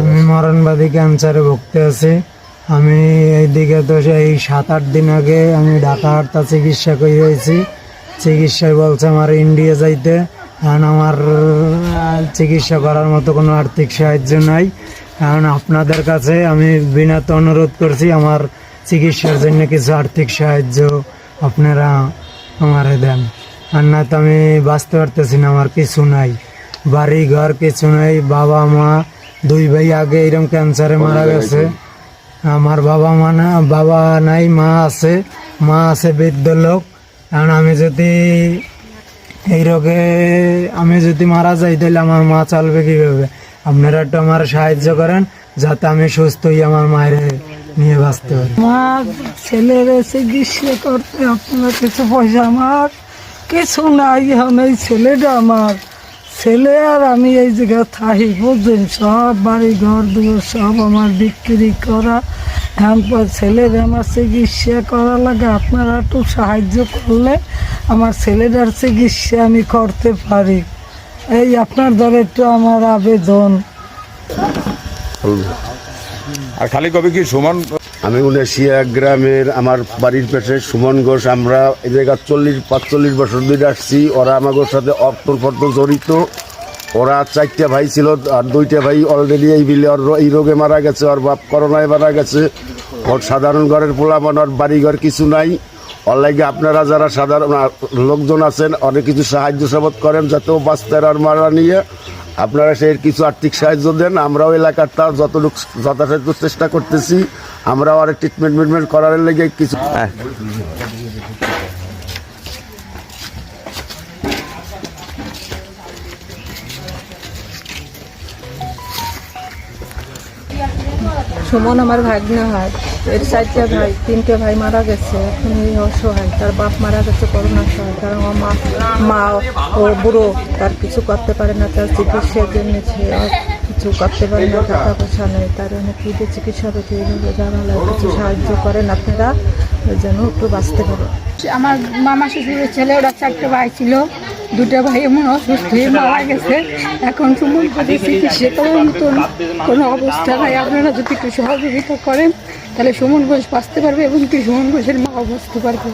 আমি মরণবাদী ক্যান্সারে ভুগতে আছি। আমি এইদিকে তো সেই সাত আট দিন আগে আমি ঢাকা হাটতা চিকিৎসা করে হয়েছি। চিকিৎসায় বলছে আমার ইন্ডিয়া যাইতে। কারণ আমার চিকিৎসা করার মতো কোনো আর্থিক সাহায্য নাই। কারণ আপনাদের কাছে আমি বিনাত অনুরোধ করছি, আমার চিকিৎসার জন্য কিছু আর্থিক সাহায্য আপনারা আমারে দেন। আর না তো আমি বাঁচতে পারতেছি না, আমার কিছু নাই। বাড়ি ঘর কিছু নাই বাবা মা দুই ভাই আগে এরকম ক্যান্সারে মারা গেছে। আমার বাবা মা না বাবা নাই মা আছে। মা আছে বৃদ্ধ লোক। কারণ আমি যদি এই রোগে আমি যদি মারা যাই তাহলে আমার মা চলবে কীভাবে? আপনারা একটু আমার সাহায্য করেন যাতে আমি সুস্থ হই আমার মায়ের নিয়ে বাঁচতে পারি। আমার ছেলের চিকিৎসা করতে আপনার কিছু পয়সা আমার কিছু নাই এখন এই ছেলেটা আমার। ছেলে আর আমি এই জায়গায় থাকি, বুঝছেন? সব বাড়ি ঘর দুয়ার সব আমার বিক্রি করা। এখন পর ছেলের আমার চিকিৎসা করা লাগে, আপনারা একটু সাহায্য করলে আমার ছেলেটার চিকিৎসা আমি করতে পারি। এই আপনার দ্বারা একটু আমার আবেদন। আর খালি কবি কি সুমন আমি উনেশিয়া গ্রামের আমার বাড়ির পেটে সুমন ঘোষ। আমরা এই জায়গা চল্লিশ, পাঁচচল্লিশ বছর ধরে আসছি। ওরা আমাদের সাথে অর্থপর্ত জড়িত। ওরা চারটে ভাই ছিল আর দুইটা ভাই অলরেডি এই বিলে ওর এই রোগে মারা গেছে ওর বাপ করোনায় মারা গেছে। ওর সাধারণ ঘরের পোলাপান ওর বাড়িঘর কিছু নাই। ওর লাগে আপনারা যারা সাধারণ লোকজন আছেন, অনেক কিছু সাহায্য সাবত করেন যাতে বাঁচতে আর মারা নিয়ে। আপনারা সেই কিছু আর্থিক সাহায্য দেন, আমরাও এলাকার তার যতটুকু যথাসাধ্য চেষ্টা করতেছি, আমরাও আর ট্রিটমেন্ট মিটমেন্ট করার লেগে কিছু সুমন আমার ভাগ্নে হয়, এর চারটে ভাই, তিনটে ভাই মারা গেছে, এখন এই অসহায়, তার বাপ মারা গেছে করোনার সময় কারণ আমার মা মা ও বুড়ো, তার কিছু করতে পারে না, তার চিকিৎসার জন্য সে কিছু করতে পারে না, টাকা পয়সা নেই, তার অনেক চিকিৎসা করতে এইভাবে যারা কিছু সাহায্য করেন আপনারা যেন একটু বাঁচতে পারে। আমার মামা শ্বশুরের ছেলে, ওরা চারটে ভাই ছিল। দুটো ভাই এমন অসুস্থ হয়ে মারা গেছে। এখন সুমন ভাবে চিকিৎসা করার মতন কোনো অবস্থা নাই, আপনারা যদি একটু সহযোগিতা করেন, তাহলে সুমন ঘোষ বাঁচতে পারবে এবং কি সুমন ঘোষের মা বাঁচতে পারবে।